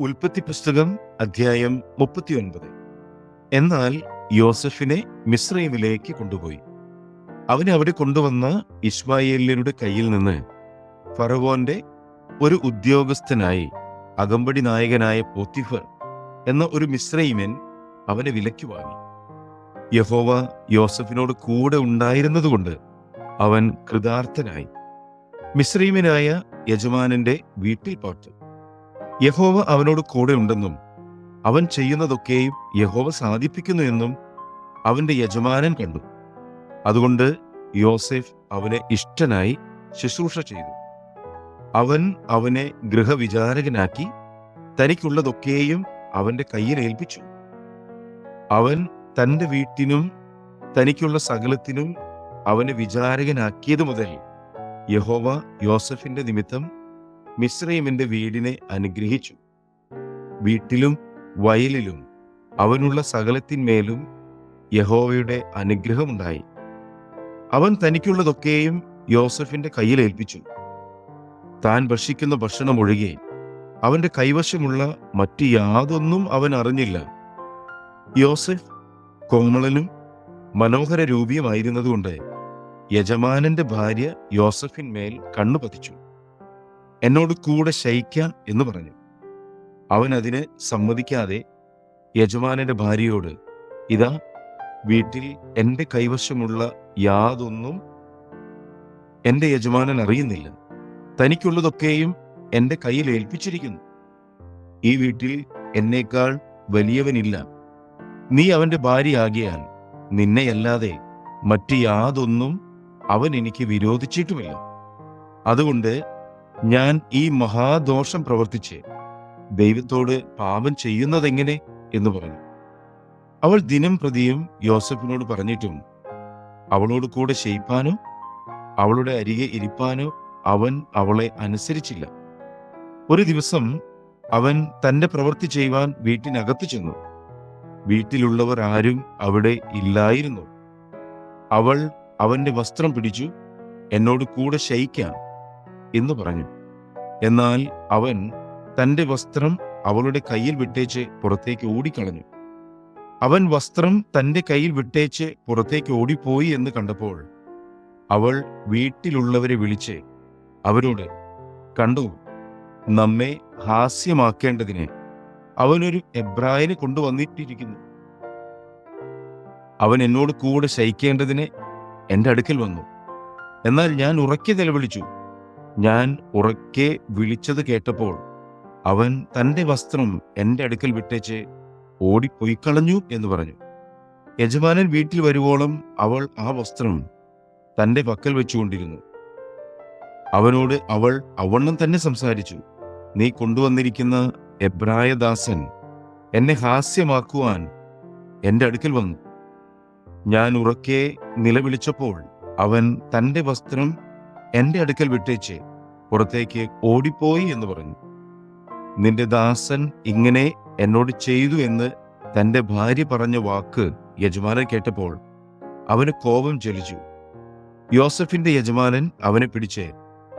ഉൽപ്പത്തി പുസ്തകം അധ്യായം മുപ്പത്തിയൊൻപത്. എന്നാൽ യോസഫിനെ മിശ്രൈമിലേക്ക് കൊണ്ടുപോയി. അവനെ അവിടെ കൊണ്ടുവന്ന ഇസ്മായേല്യരുടെ കയ്യിൽ നിന്ന് ഫറവോന്റെ ഒരു ഉദ്യോഗസ്ഥനായി അകമ്പടി നായകനായ പോത്തിഫർ എന്ന ഒരു മിശ്രൈമൻ അവനെ വിലയ്ക്ക് വാങ്ങി. യഹോവ യോസഫിനോട് കൂടെ ഉണ്ടായിരുന്നതുകൊണ്ട് അവൻ കൃതാർത്ഥനായി. മിശ്രീമനായ യജമാനന്റെ വീട്ടിൽ പാർത്തു യഹോവ അവനോട് കൂടെ ഉണ്ടെന്നും അവൻ ചെയ്യുന്നതൊക്കെയും യഹോവ സാധിപ്പിക്കുന്നു എന്നും അവന്റെ യജമാനൻ കണ്ടു. അതുകൊണ്ട് യോസെഫ് അവനെ ഇഷ്ടനായി ശുശ്രൂഷ ചെയ്തു. അവൻ അവനെ ഗൃഹവിചാരകനാക്കി തനിക്കുള്ളതൊക്കെയും അവന്റെ കയ്യിൽ ഏൽപ്പിച്ചു. അവൻ തന്റെ വീട്ടിനും തനിക്കുള്ള സകലത്തിനും അവനെ വിചാരകനാക്കിയത് മുതൽ യഹോവ യോസഫിന്റെ നിമിത്തം മിശ്രൈമിന്റെ വീടിനെ അനുഗ്രഹിച്ചു. വീട്ടിലും വയലിലും അവനുള്ള സകലത്തിന്മേലും യഹോവയുടെ അനുഗ്രഹമുണ്ടായി. അവൻ തനിക്കുള്ളതൊക്കെയും യോസഫിന്റെ കയ്യിൽ ഏൽപ്പിച്ചു. താൻ ഭക്ഷിക്കുന്ന ഭക്ഷണം ഒഴികെ അവന്റെ കൈവശമുള്ള മറ്റ് യാതൊന്നും അവൻ അറിഞ്ഞില്ല. യോസഫ് കോമളനും മനോഹര രൂപിയുമായിരുന്നതുകൊണ്ട് യജമാനന്റെ ഭാര്യ യോസഫിന്മേൽ കണ്ണു പതിച്ചു എന്നോട് കൂടെ ശയിക്കാം എന്ന് പറഞ്ഞു. അവൻ അതിന് സമ്മതിക്കാതെ യജമാനന്റെ ഭാര്യയോട് ഇതാ വീട്ടിൽ എന്റെ കൈവശമുള്ള യാതൊന്നും എന്റെ യജമാനൻ അറിയുന്നില്ല. തനിക്കുള്ളതൊക്കെയും എന്റെ കയ്യിൽ ഏൽപ്പിച്ചിരിക്കുന്നു. ഈ വീട്ടിൽ എന്നേക്കാൾ വലിയവനില്ല. നീ അവന്റെ ഭാര്യയാകിയാൽ നിന്നെയല്ലാതെ മറ്റു യാതൊന്നും അവൻ എനിക്ക് വിരോധിച്ചിട്ടുമില്ല. അതുകൊണ്ട് ഞാൻ ഈ മഹാദോഷം പ്രവർത്തിച്ച്. ദൈവത്തോട് പാപം ചെയ്യുന്നതെങ്ങനെ എന്ന് പറഞ്ഞു. അവൾ ദിനം പ്രതിയും യോസഫിനോട് പറഞ്ഞിട്ടും അവളോട് കൂടെ ശയിപ്പാനോ അവളുടെ അരികെ ഇരിപ്പാനോ അവൻ അവളെ അനുസരിച്ചില്ല. ഒരു ദിവസം അവൻ തന്റെ പ്രവൃത്തി ചെയ്യുവാൻ വീട്ടിനകത്ത് ചെന്നു. വീട്ടിലുള്ളവർ ആരും അവിടെ ഇല്ലായിരുന്നു. അവൾ അവന്റെ വസ്ത്രം പിടിച്ചു എന്നോട് കൂടെ ശയിക്കാം എന്ന് പറഞ്ഞു. എന്നാൽ അവൻ തന്റെ വസ്ത്രം അവളുടെ കയ്യിൽ വിട്ടേച്ച് പുറത്തേക്ക് ഓടിക്കളഞ്ഞു. അവൻ വസ്ത്രം തന്റെ കയ്യിൽ വിട്ടേച്ച് പുറത്തേക്ക് ഓടിപ്പോയി എന്ന് കണ്ടപ്പോൾ അവൾ വീട്ടിലുള്ളവരെ വിളിച്ച് അവരോട് കണ്ടു നമ്മെ ഹാസ്യമാക്കേണ്ടതിന് അവനൊരു എബ്രായനെ കൊണ്ടുവന്നിട്ടിരിക്കുന്നു. അവൻ എന്നോട് കൂടെ ശയിക്കേണ്ടതിന് എന്റെ അടുക്കൽ വന്നു. എന്നാൽ ഞാൻ ഉറക്കി നിലവിളിച്ചു. ഞാൻ ഉറക്കെ വിളിച്ചത് കേട്ടപ്പോൾ അവൻ തന്റെ വസ്ത്രം എന്റെ അടുക്കൽ വിട്ടേച്ച് ഓടിപ്പോയി കളഞ്ഞു എന്ന് പറഞ്ഞു. യജമാനൻ വീട്ടിൽ വരുവോളം അവൾ ആ വസ്ത്രം തന്റെ പക്കൽ വെച്ചുകൊണ്ടിരുന്നു. അവനോട് അവൾ അവണ്ണം തന്നെ സംസാരിച്ചു നീ കൊണ്ടുവന്നിരിക്കുന്ന എബ്രായദാസൻ എന്നെ ഹാസ്യമാക്കുവാൻ എന്റെ അടുക്കൽ വന്നു. ഞാൻ ഉറക്കെ നിലവിളിച്ചപ്പോൾ അവൻ തന്റെ വസ്ത്രം എന്റെ അടുക്കൽ വിട്ടേച്ച് പുറത്തേക്ക് ഓടിപ്പോയി എന്ന് പറഞ്ഞു. നിന്റെ ദാസൻ ഇങ്ങനെ എന്നോട് ചെയ്തു എന്ന് തന്റെ ഭാര്യ പറഞ്ഞ വാക്ക് യജമാനൻ കേട്ടപ്പോൾ അവന് കോപം ചലിച്ചു യോസഫിന്റെ യജമാനൻ അവനെ പിടിച്ച്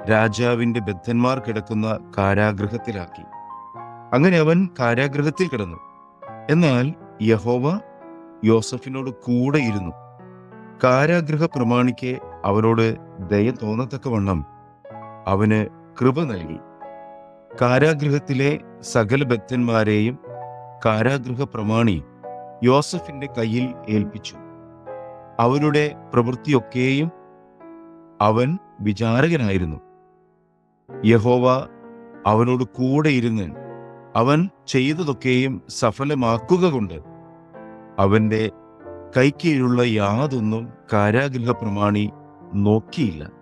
രാജാവിന്റെ ബദ്ധന്മാർ കിടക്കുന്ന കാരാഗ്രഹത്തിലാക്കി അങ്ങനെ അവൻ കാരാഗ്രഹത്തിൽ കിടന്നു. എന്നാൽ യഹോവ യോസഫിനോട് കൂടെ ഇരുന്നു. കാരാഗൃഹ പ്രമാണിക്ക് അവനോട് ദയ തോന്നത്തക്കവണ്ണം അവന് കൃപ നൽകി. കാരാഗൃഹത്തിലെ സകല ഭക്തന്മാരെയും കാരാഗൃഹ പ്രമാണി യോസഫിന്റെ കയ്യിൽ ഏൽപ്പിച്ചു. അവരുടെ പ്രവൃത്തിയൊക്കെയും അവൻ വിചാരകനായിരുന്നു. യഹോവ അവനോട് കൂടെ ഇരുന്ന് അവൻ ചെയ്തതൊക്കെയും സഫലമാക്കുക കൊണ്ട് അവന്റെ കൈക്കീഴുള്ള യാതൊന്നും കാരാഗൃഹ പ്രമാണി നോക്കിയില്ല.